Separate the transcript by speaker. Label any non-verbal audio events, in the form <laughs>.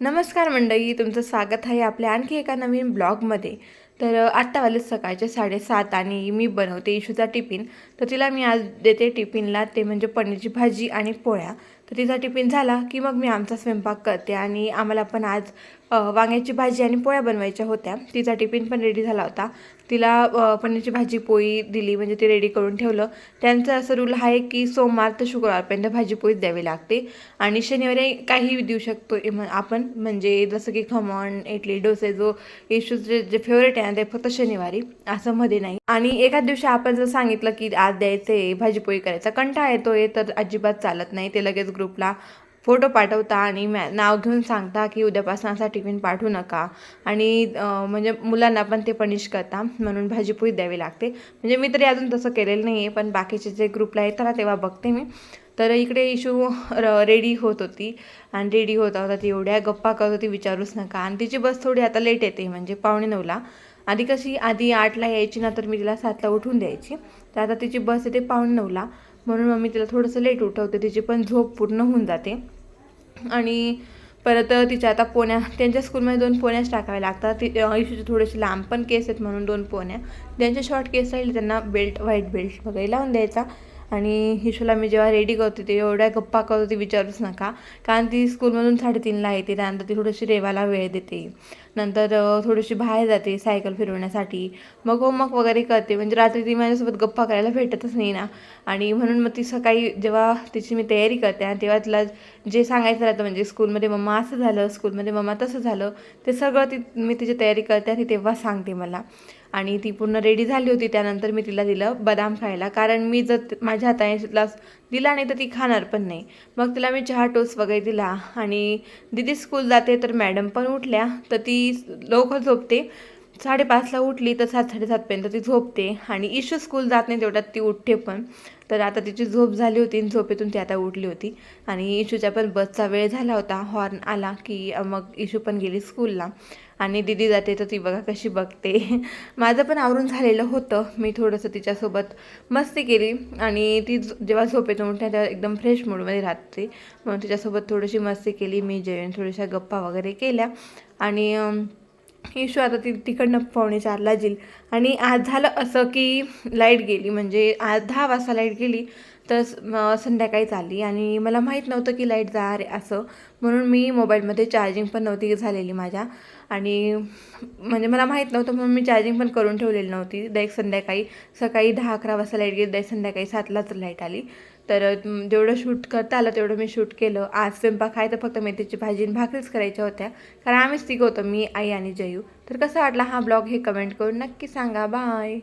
Speaker 1: नमस्कार मंडळी तुमचं स्वागत आहे आपल्या आणखी एका नवीन ब्लॉगमध्ये. तर अ, आत्ता सकाळचे साडेसात आणि मी बनवते इशूचा टिफिन. तर तिला मी आज देते टिफिनला ते म्हणजे पनीरची भाजी आणि पोळ्या. तर तिचा टिफिन झाला की मग मी आमचा स्वयंपाक करते आणि आम्हाला पण आज वांग्याची भाजी आणि पोळ्या बनवायच्या होत्या. तिचा टिफिन पण रेडी झाला होता. तिला पनीरची भाजी पोळी दिली म्हणजे ते रेडी करून ठेवलं. त्यांचं असं रूल आहे की सोमवार ते शुक्रवारपर्यंत भाजी पोळीच द्यावी लागते आणि शनिवारी काही देऊ शकतो. आपण म्हणजे जसं की खमण इडली डोसे जो इशूचे जे फेवरेट आहे ना ते फक्त शनिवारी असं मध्ये नाही. आणि एखाद दिवशी आपण जर सांगितलं की आज द्यायचे भाजीपोळी करायचा कंटाळा येतोय तर अजिबात चालत नाही. ते लगेच ग्रुपला फोटो पाठवता आणि मॅ नाव घेऊन सांगता की उद्यापासून असा टिफिन पाठवू नका. आणि म्हणजे मुलांना पण ते पनिश करता म्हणून भाजीपोळी द्यावी लागते. म्हणजे मी तरी अजून तसं केलेलं नाही आहे पण बाकीचे जे ग्रुपला येतात ना तेव्हा बघते मी. तर इकडे इशू र रेडी होत होती. आणि रेडी होता होता ती एवढ्या गप्पा करत होती विचारूच नका. आणि तिची बस थोडी आता लेट येते म्हणजे पावणे नऊला. आधी कशी आधी आठला यायची ना तर मी तिला सातला उठून द्यायची. तर आता तिची बस येते पाहुण नऊला म्हणून मग मी तिला थोडंसं लेट उठवते. तिची पण झोप पूर्ण होऊन जाते. आणि परत तिच्या आता पोण्या त्यांच्या स्कूलमध्ये दोन पोण्याच टाकाव्या लागतात. ती इशूचे थोडेसे लांब पण केस आहेत म्हणून दोन पोण्या. ज्यांचे शॉर्ट केस राहील त्यांना बेल्ट व्हाईट बेल्ट वगैरे लावून द्यायचा. आणि हिशूला मी जेव्हा रेडी करते ते एवढ्या गप्पा करत होती विचारूच नका. कारण ती स्कूलमधून साडेतीनला येते त्यानंतर ती थोडीशी रेवाला वेळ देते. नंतर थोडीशी बाहेर जाते सायकल फिरवण्यासाठी. मग होमवर्क वगैरे करते. म्हणजे रात्री ती माझ्यासोबत गप्पा करायला भेटतच नाही ना. आणि म्हणून मग ती सकाळी जेव्हा तिची मी तयारी करते आणि तेव्हा तिला जे सांगायचं राहतं म्हणजे स्कूलमध्ये मम्मा असं झालं स्कूलमध्ये मम्मा तसं झालं ते सगळं ती मी तिची तयारी करते आणि तेव्हा सांगते मला. आणि ती पूर्ण रेडी झाली होती. त्यानंतर मी तिला दिलं बदाम खायला कारण मी जर माझ्या हाताने तिला दिला नाही तर ती खाणार पण नाही. मग तिला मी चहा टोस्ट वगैरे दिला. आणि दिदी स्कूल जाते तर मॅडम पण उठल्या. तर ती लवकर झोपते. साडेपाचला उठली तर सात साडेसातपर्यंत ती झोपते. आणि इशू स्कूल जात नाही तेवढ्यात ती उठते पण. तर आता तिची झोप झाली होती आणि झोपेतून ती आता उठली होती. आणि इशूच्या पण बसचा वेळ झाला होता. हॉर्न आला की मग इशू पण गेली स्कूलला आणि दिदी जाते तर ती बघा कशी बघते. <laughs> माझं पण आवरून झालेलं होतं. मी थोडंसं तिच्यासोबत मस्ती केली. आणि ती जेव्हा झोपेतून उठते तेव्हा एकदम फ्रेश मूडमध्ये राहते. म्हणून तिच्यासोबत थोडीशी मस्ती केली. मी जेवण थोड्याशा गप्पा वगैरे केल्या. आणि इशू आता ती तिकडनं पावणे चारला जाईल. आणि आज झालं असं की लाइट गेली म्हणजे आज दहा वाजता लाइट गेली तर संध्याकाळी चालली आणि मला माहीत नव्हतं की लाइट जा रे असं. म्हणून मी मोबाईलमध्ये चार्जिंग पण नव्हती झालेली माझ्या. आणि म्हणजे मला माहीत नव्हतं म्हणून मी चार्जिंग पण करून ठेवलेली नव्हती. डायरेक्ट संध्याकाळी सकाळी दहा अकरा वाजता लाइट गेली डायरेक्ट संध्याकाळी सातलाच लाइट आली. तर जेवढं शूट करता आलं तेवढं मी शूट केलं. आज स्वयंपाक आहे तर फक्त मेथीची भाजी आणि भाकरीच करायच्या होत्या. कारण आम्हीच तिघं होतो मी आई आणि जयू. तर कसा वाटला हा ब्लॉग हे कमेंट करून नक्की सांगा. बाय